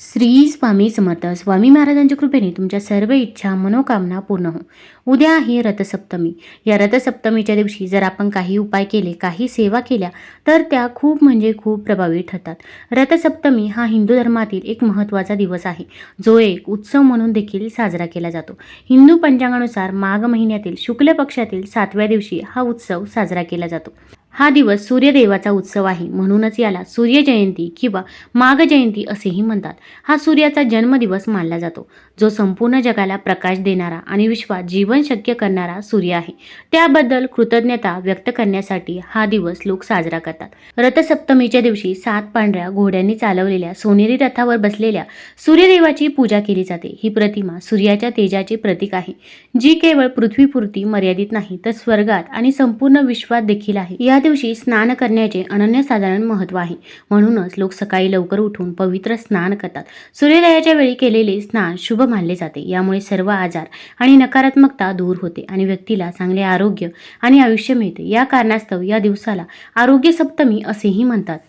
श्री स्वामी समर्थ. स्वामी महाराजांच्या कृपेने तुमच्या सर्व इच्छा मनोकामना पूर्ण हो. उद्या आहे रथसप्तमी. या रथसप्तमीच्या दिवशी जर आपण काही उपाय केले काही सेवा केल्या तर त्या खूप म्हणजे खूप प्रभावी ठरतात. रथसप्तमी हा हिंदू धर्मातील एक महत्त्वाचा दिवस आहे. जो एक उत्सव म्हणून देखील साजरा केला जातो. हिंदू पंचांगानुसार माघ महिन्यातील शुक्ल पक्षातील सातव्या दिवशी हा उत्सव साजरा केला जातो. हा दिवस सूर्यदेवाचा उत्सव आहे म्हणूनच याला सूर्यजयंती किंवा माघ जयंती असेही म्हणतात. हा सूर्याचा जन्मदिवस मानला जातो. जो संपूर्ण जगाला प्रकाश देणारा आणि विश्वात जीवन शक्य करणारा सूर्य आहे. त्याबद्दल कृतज्ञता व्यक्त करण्यासाठी हा दिवस लोक साजरा करतात. रथसप्तमीच्या दिवशी सात पांढऱ्या घोड्यांनी चालवलेल्या सोनेरी रथावर बसलेल्या सूर्यदेवाची पूजा केली जाते. ही प्रतिमा सूर्याच्या तेजाचे प्रतीक आहे. जी केवळ पृथ्वीपुरती मर्यादित नाही तर स्वर्गात आणि संपूर्ण विश्वात देखील आहे. या दिवशी स्नान करण्याचे अनन्यसाधारण महत्त्व आहे. म्हणूनच लोक सकाळी लवकर उठून पवित्र स्नान करतात. सूर्योदयाच्या वेळी केलेले स्नान शुभ मानले जाते. यामुळे सर्व आजार आणि नकारात्मकता दूर होते आणि व्यक्तीला चांगले आरोग्य आणि आयुष्य मिळते. या कारणास्तव या दिवसाला आरोग्य सप्तमी असेही म्हणतात.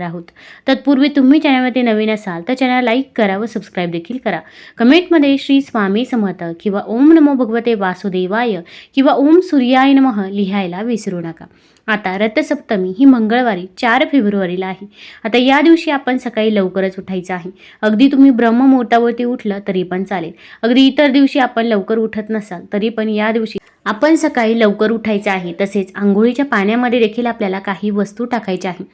आहोत. तत्पूर्वी तुम्ही चॅनलमध्ये नवीन असाल तर चॅनल लाईक करा व सबस्क्राईब देखील करा. कमेंटमध्ये श्री स्वामी समर्थ किंवा ओम नमो भगवते वासुदेवाय किंवा ओम सूर्याय नमः लिहायला विसरू नका. आता रथसप्तमी ही मंगळवारी चार फेब्रुवारीला आहे. आता या दिवशी आपण सकाळी लवकरच उठायचं आहे. अगदी तुम्ही ब्रह्ममुहूर्तावरती उठलं तरी पण चालेल. अगदी इतर दिवशी आपण लवकर उठत नसाल तरी पण या दिवशी आपण सकाळी लवकर उठायचं आहे. तसेच आंघोळीच्या पाण्यामध्ये देखील आपल्याला काही वस्तू टाकायच्या आहे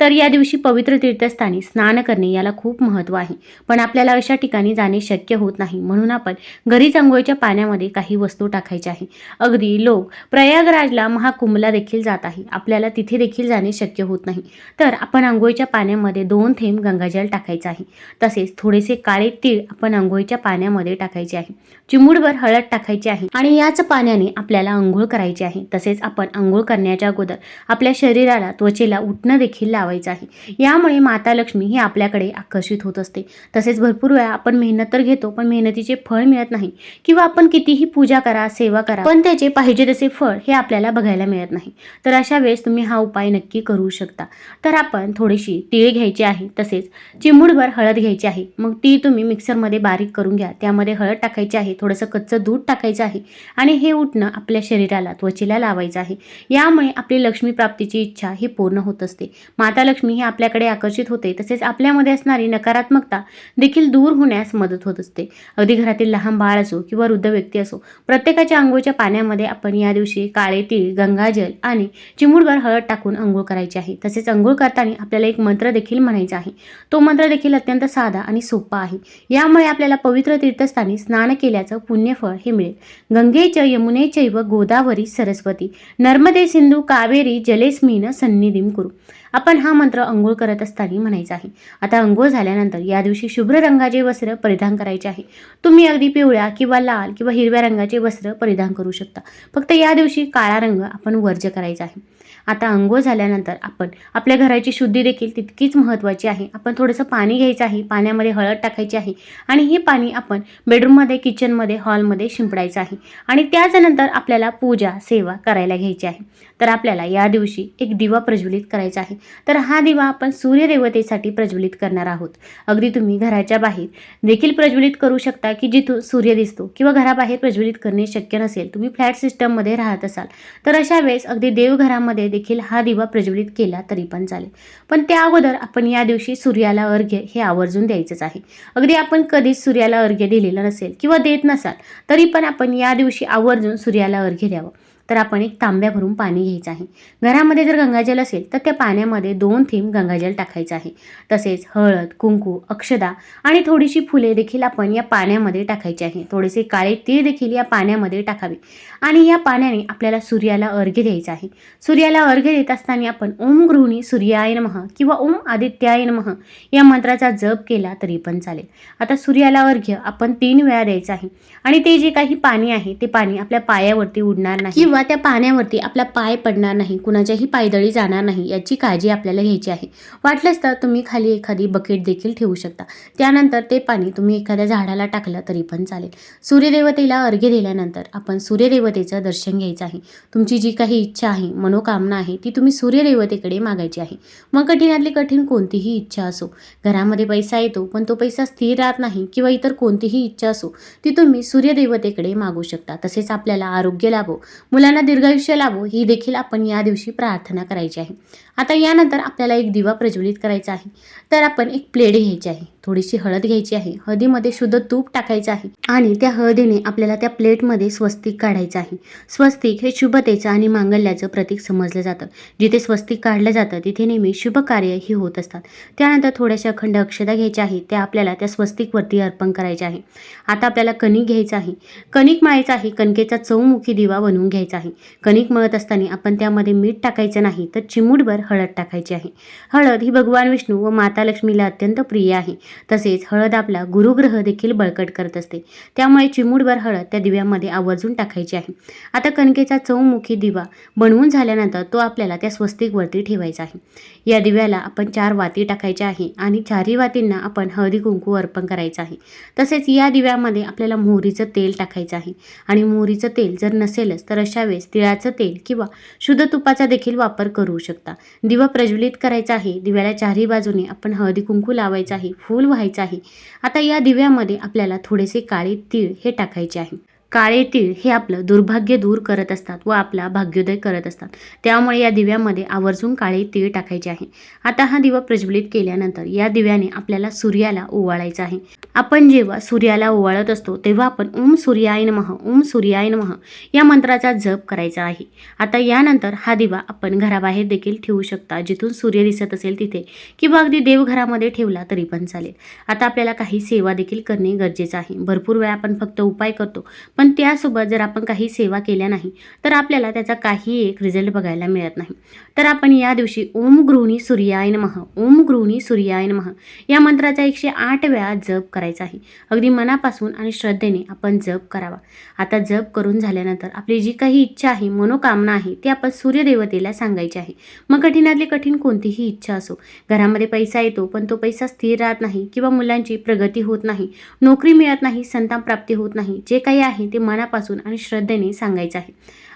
तर या दिवशी पवित्र तीर्थस्थानी स्नान करणे याला खूप महत्त्व आहे. पण आपल्याला अशा ठिकाणी जाणे शक्य होत नाही. म्हणून आपण घरीच आंघोळीच्या पाण्यामध्ये काही वस्तू टाकायच्या आहे अगदी लोक प्रयागराजला महाकुंभला देखील जात आहे आपल्याला तिथे देखील जाणे शक्य होत नाही. तर आपण आंघोळीच्या पाण्यामध्ये दोन थेंब गंगाजल टाकायचं आहे. तसेच थोडेसे काळे तीळ आपण आंघोळीच्या पाण्यामध्ये टाकायचे आहे. चिमूडभर हळद टाकायची आहे आणि याच पाण्याने आपल्याला आंघोळ करायची आहे. तसेच आपण आंघोळ करण्याच्या अगोदर आपल्या शरीराला त्वचेला उठणं देखील लावायचं आहे. यामुळे माता लक्ष्मी ही आपल्याकडे आकर्षित होत असते. तसेच भरपूर वेळा आपण मेहनत तर घेतो पण मेहनतीचे फळ मिळत नाही. किंवा आपण कितीही पूजा करा सेवा करा पण त्याचे पाहिजे तसे फळ हे आपल्याला बघायला मिळत नाही. तर अशा वेळेस तुम्ही हा उपाय नक्की करू शकता. तर आपण थोडीशी तीळ घ्यायची आहे तसेच चिमूडभर हळद घ्यायची आहे. मग ती तुम्ही मिक्सरमध्ये बारीक करून घ्या. त्यामध्ये हळद टाकायची आहे थोडंसं कच्चं दूध टाकायचं आहे आणि हे उठणं आपल्या शरीराला त्वचेला लावायचं आहे. यामुळे आपली लक्ष्मी प्राप्तीची इच्छा ही पूर्ण होत असते. माता लक्ष्मी ही आपल्याकडे आकर्षित होते तसेच आपल्यामध्ये असणारी नकारात्मकता देखील दूर होण्यास मदत होत असते. अगदी घरातील लहान बाळ असो किंवा वृद्ध व्यक्ती असो प्रत्येकाच्या आंघोळच्या पाण्यामध्ये आपण या दिवशी काळे तीळ गंगाजल आणि चिमूडभर हळद टाकून अंघोळ करायची आहे. तसेच अंघोळ करताना आपल्याला एक मंत्र देखील म्हणायचा आहे. तो मंत्र देखील अत्यंत साधा आणि सोपा आहे. यामुळे आपल्याला पवित्र तीर्थस्थानी स्नान केल्याचं पुण्यफळ हे मिळेल. गंगेच यमुने चैव गोदावरी सरस्वती. नर्मदे सिंधू कावेरी जलेस्मिन सन्निधीम कुरु. आपण हा मंत्र अंघोळ करत असताना म्हणायचा आहे. आता अंघोळ झाल्यानंतर या दिवशी शुभ्र रंगाचे वस्त्र परिधान करायचे आहे. तुम्ही अगदी पिवळ्या किंवा लाल किंवा हिरव्या रंगाचे वस्त्र परिधान करू शकता. फक्त या दिवशी काळा रंग आपण वर्ज करायचा आहे. आता अंघोळ झाल्यानंतर आपण आपल्या घराची शुद्धी देखील तितकीच महत्त्वाची आहे. आपण थोडंसं पाणी घ्यायचं आहे. पाण्यामध्ये हळद टाकायची आहे. आणि हे पाणी आपण बेडरूममध्ये किचनमध्ये हॉलमध्ये शिंपडायचं आहे. आणि त्याच्यानंतर आपल्याला पूजा सेवा करायला घ्यायची आहे. तर आपल्याला या दिवशी एक दिवा प्रज्वलित करायचा आहे. तर हा दिवा आपण सूर्यदेवतेसाठी प्रज्वलित करणार आहोत. अगदी तुम्ही घराच्या बाहेर देखील प्रज्वलित करू शकता की जिथून सूर्य दिसतो किंवा घराबाहेर प्रज्वलित करणे शक्य नसेल. तुम्ही फ्लॅट सिस्टममध्ये राहत असाल. तर अशा वेळेस अगदी देवघरामध्ये देखील हा दिवा प्रज्वलित केला तरी पण चालेल. पण त्या अगोदर आपण या दिवशी सूर्याला अर्घ्य हे आवर्जून द्यायचंच आहे. अगदी आपण कधीच सूर्याला अर्घ्य दिलेलं नसेल किंवा देत नसाल तरी पण आपण या दिवशी आवर्जून सूर्याला अर्घ्य द्यावं. तर आपण एक तांब्या भरून पाणी घ्यायचं आहे. घरामध्ये जर गंगाजल असेल तर त्या पाण्यामध्ये दोन थेंब गंगाजल टाकायचं आहे. तसेच हळद कुंकू अक्षदा आणि थोडीशी फुले देखील आपण या पाण्यामध्ये टाकायची आहे. थोडेसे काळे तीळ देखील या पाण्यामध्ये टाकावे. आणि या पाण्याने आपल्याला सूर्याला अर्घ्य द्यायचा आहे. सूर्याला अर्घ्य देत असताना आपण ओम गृहिणी सूर्याय नमः किंवा ओम आदित्याय नमः या मंत्राचा जप केला तरी पण चालेल. आता सूर्याला अर्घ्य आपण तीन वेळा द्यायचं आहे. आणि ते जे काही पाणी आहे ते पाणी आपल्या पायावरती उडणार नाही. किंवा त्या पाण्यावरती आपला पाय पडणार नाही कुणाच्याही पायदळी जाणार नाही याची काळजी आपल्याला घ्यायची आहे. वाटलंच तर तुम्ही खाली एखादी बकेट देखील ठेवू शकता. त्यानंतर ते पाणी तुम्ही एखाद्या झाडाला टाकलं तरी पण चालेल. सूर्यदेवतेला अर्घ्य दिल्यानंतर आपण सूर्यदेवतेचं दर्शन घ्यायचं आहे. तुमची जी काही इच्छा आहे मनोकामना आहे ती तुम्ही सूर्यदेवतेकडे मागायची आहे. मग कठीणातली कठीण कोणतीही इच्छा असो घरामध्ये पैसा येतो पण तो पैसा स्थिर राहत नाही किंवा इतर कोणतीही इच्छा असो ती तुम्ही सूर्यदेवतेकडे मागू शकता. तसेच आपल्याला आरोग्य लाभो. मुलांना दीर्घायुष्य लाभो ही देखील आपण या दिवशी प्रार्थना करायची आहे. आता यानंतर आपल्याला एक दिवा प्रज्वलित करायचा आहे. तर आपण एक प्लेट घ्यायची आहे. थोडीशी हळद घ्यायची आहे. हळदीमध्ये शुद्ध तूप टाकायचं आहे आणि त्या हळदीने आपल्याला त्या प्लेटमध्ये स्वस्तिक काढायचं आहे. स्वस्तिक हे शुभतेचं आणि मांगल्याचं प्रतीक समजलं जातं. जिथे स्वस्तिक काढलं जातं तिथे नेहमी शुभ कार्य ही होत असतात. त्यानंतर थोड्याशा अखंड अक्षता घ्यायच्या आहे त्या आपल्याला त्या स्वस्तिकवरती अर्पण करायचे आहे. आता आपल्याला कणिक घ्यायचं आहे. कणिक मळायचं आहे. कणकेचा चौमुखी दिवा बनवून घ्यायचा आहे. कणिक मळत असताना आपण त्यामध्ये मीठ टाकायचं नाही तर चिमूटभर हळद टाकायची आहे. हळद ही भगवान विष्णू व माता लक्ष्मीला अत्यंत प्रिय आहे. तसेच हळद आपला गुरुग्रह देखील बळकट करत असते. त्यामुळे चिमूटभर हळद त्या दिव्यामध्ये आवर्जून टाकायची आहे. आता कणकेचा चौमुखी दिवा बनवून झाल्यानंतर तो आपल्याला त्या स्वस्तिकवरती ठेवायचा आहे. या दिव्याला आपण चार वाती टाकायच्या आहे आणि चारही वातींना आपण हळदी कुंकू अर्पण करायचं आहे. तसेच या दिव्यामध्ये आपल्याला मोहरीचं तेल टाकायचं आहे. आणि मोहरीचं तेल जर नसेलच तर अशा वेळेस तिळाचं तेल किंवा शुद्ध तुपाचा देखील वापर करू शकता. दिवा प्रज्वलित करायचा आहे. दिव्याला चारही बाजूने आपण हळदी कुंकू लावायचं आहे. फूल व्हायचं आहे. आता या दिव्यामध्ये आपल्याला थोडेसे काळे तीळ हे टाकायचे आहे. काळे तीळ हे आपलं दुर्भाग्य दूर करत असतात व आपला भाग्योदय करत असतात. त्यामुळे या दिव्यामध्ये आवर्जून काळे तीळ टाकायचे आहे. आता हा दिवा प्रज्वलित केल्यानंतर या दिव्याने आपल्याला सूर्याला ओवाळायचा आहे. आपण जेव्हा सूर्याला ओवाळत असतो तेव्हा आपण ओम सूर्याय नमः ओम सूर्याय नमः या मंत्राचा जप करायचा आहे. आता यानंतर हा दिवा आपण घराबाहेर देखील ठेवू शकता. जिथून सूर्य दिसत असेल तिथे किंवा अगदी देवघरामध्ये ठेवला तरी पण चालेल. आता आपल्याला काही सेवा देखील करणे गरजेचं आहे. भरपूर वेळा आपण फक्त उपाय करतो पण पण त्यासोबत जर आपण काही सेवा केल्या नाही तर आपल्याला त्याचा काही एक रिझल्ट बघायला मिळत नाही. तर आपण या दिवशी ओम गृहिणी सूर्याय नमः ओम गृहिणी सूर्याय नमः या मंत्राचा एकशे आठ वेळा जप करायचा आहे. अगदी मनापासून आणि श्रद्धेने आपण जप करावा. आता जप करून झाल्यानंतर आपली जी काही इच्छा आहे मनोकामना आहे ती आपण सूर्यदेवतेला सांगायची आहे. मग कठीणातली कठीण कोणतीही इच्छा असो घरामध्ये पैसा येतो पण तो पैसा स्थिर राहत नाही किंवा मुलांची प्रगती होत नाही नोकरी मिळत नाही संतान प्राप्ती होत नाही जे काही आहे ते मनापासून आणि श्रद्धेने सांगायचं आहे.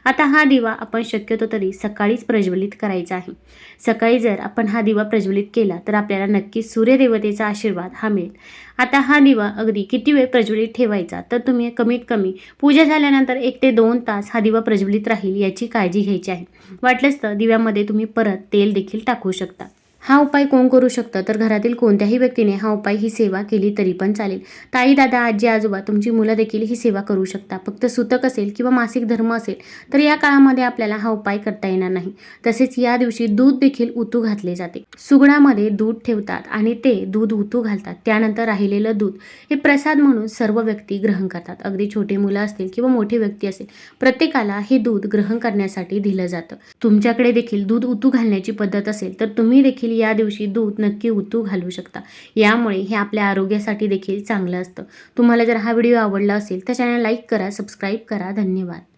आता हा दिवा आपण शक्यतो तरी सकाळीच प्रज्वलित करायचा आहे. सकाळी जर आपण हा दिवा प्रज्वलित केला तर आपल्याला नक्की सूर्यदेवतेचा आशीर्वाद हा मिळेल. आता हा दिवा अगदी किती वेळ प्रज्वलित ठेवायचा तर तुम्ही कमीत कमी पूजा झाल्यानंतर एक ते दोन तास हा दिवा प्रज्वलित राहील याची काळजी घ्यायची आहे. वाटलंच तर दिव्यामध्ये तुम्ही परत तेल देखील टाकू शकता. हा उपाय कोण करू शकतं? तर घरातील कोणत्याही व्यक्तीने हा उपाय ही सेवा केली तरी पण चालेल. ताई दादा आजी आजोबा तुमची मुलं देखील ही सेवा करू शकता फक्त सुतक असेल किंवा मासिक धर्म असेल तर या काळामध्ये आपल्याला हा उपाय करता येणार नाही. तसेच या दिवशी दूध देखील उतू घातले जाते. सुगडामध्ये दूध ठेवतात आणि ते दूध उतू घालतात. त्यानंतर राहिलेलं दूध हे प्रसाद म्हणून सर्व व्यक्ती ग्रहण करतात. अगदी छोटे मुलं असतील किंवा मोठे व्यक्ती असेल प्रत्येकाला हे दूध ग्रहण करण्यासाठी दिलं जातं. तुमच्याकडे देखील दूध उतू घालण्याची पद्धत असेल तर तुम्ही देखील देखील या दिवशी दूध नक्की उतू घालू शकता. यामुळे हे आपल्या आरोग्यासाठी देखील चांगलं असतं. तुम्हाला जर हा व्हिडिओ आवडला असेल तर चॅनल लाईक करा सबस्क्राईब करा. धन्यवाद.